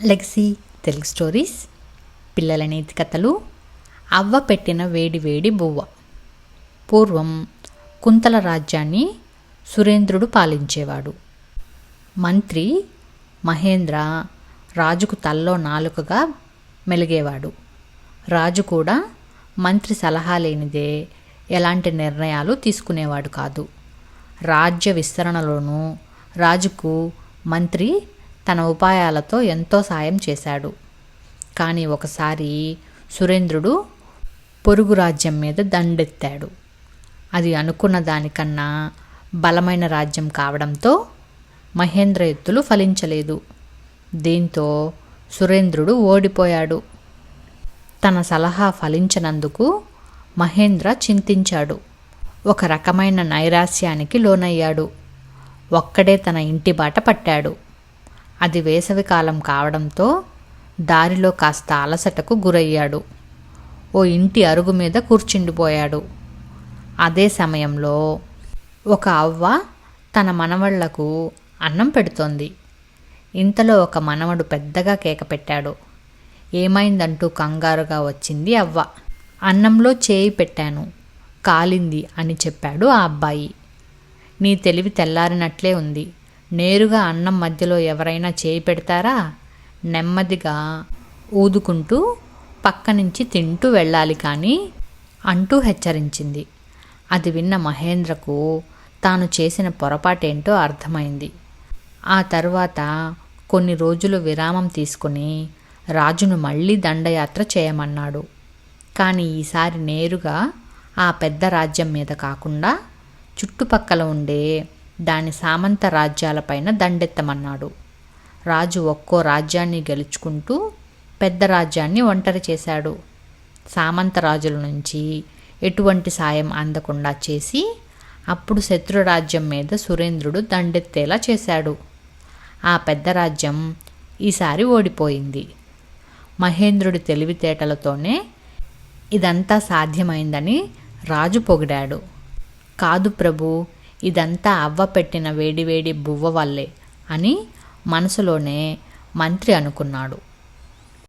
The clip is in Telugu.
లెగసీ తెలుగు స్టోరీస్ పిల్లల నీతి కథలు అవ్వ పెట్టిన వేడి వేడి బువ్వ. పూర్వం కుంతల రాజ్యాన్ని సురేంద్రుడు పాలించేవాడు. మంత్రి మహేంద్ర రాజుకు తల్లో నాలుకగా మెలిగేవాడు. రాజు కూడా మంత్రి సలహా లేనిదే ఎలాంటి నిర్ణయాలు తీసుకునేవాడు కాదు. రాజ్య విస్తరణలోనూ రాజుకు మంత్రి తన ఉపాయాలతో ఎంతో సాయం చేశాడు. కానీ ఒకసారి సురేంద్రుడు పొరుగు రాజ్యం మీద దండెత్తాడు. అది అనుకున్న దానికన్నా బలమైన రాజ్యం కావడంతో మహేంద్ర ఎత్తులు ఫలించలేదు. దీంతో సురేంద్రుడు ఓడిపోయాడు. తన సలహా ఫలించనందుకు మహేంద్ర చింతించాడు. ఒక రకమైన నైరాస్యానికి లోనయ్యాడు. ఒక్కడే తన ఇంటి బాట పట్టాడు. అది వేసవికాలం కావడంతో దారిలో కాస్త అలసటకు గురయ్యాడు. ఓ ఇంటి అరుగు మీద కూర్చుండిపోయాడు. అదే సమయంలో ఒక అవ్వ తన మనవళ్ళకు అన్నం పెడుతోంది. ఇంతలో ఒక మనవడు పెద్దగా కేక పెట్టాడు. ఏమైందంటూ కంగారుగా వచ్చింది అవ్వ. అన్నంలో చేయి పెట్టాను కాలింది అని చెప్పాడు ఆ అబ్బాయి. నీ తెలివి తెల్లారినట్లే ఉంది. నేరుగా అన్నం మధ్యలో ఎవరైనా చేయి పెడతారా? నెమ్మదిగా ఊదుకుంటూ పక్క నుంచి తింటూ వెళ్ళాలి కానీ అంటూ హెచ్చరించింది. అది విన్న మహేంద్రకు తాను చేసిన పొరపాటేంటో అర్థమైంది. ఆ తర్వాత కొన్ని రోజులు విరామం తీసుకుని రాజును మళ్ళీ దండయాత్ర చేయమన్నాడు. కానీ ఈసారి నేరుగా ఆ పెద్ద రాజ్యం మీద కాకుండా చుట్టుపక్కల ఉండే దాని సామంత రాజ్యాలపైన దండెత్తమన్నాడు. రాజు ఒక్కో రాజ్యాన్ని గెలుచుకుంటూ పెద్ద రాజ్యాన్ని ఒంటరి చేశాడు. సామంత రాజుల నుంచి ఎటువంటి సాయం అందకుండా చేసి అప్పుడు శత్రు రాజ్యం మీద సురేంద్రుడు దండెత్తేలా చేశాడు. ఆ పెద్ద రాజ్యం ఈసారి ఓడిపోయింది. మహేంద్రుడి తెలివితేటలతోనే ఇదంతా సాధ్యమైందని రాజు పొగిడాడు. కాదు ప్రభు ఇదంతా అవ్వ పెట్టిన వేడివేడి బువ్వ వల్లే అని మనసులోనే మంత్రి అనుకున్నాడు.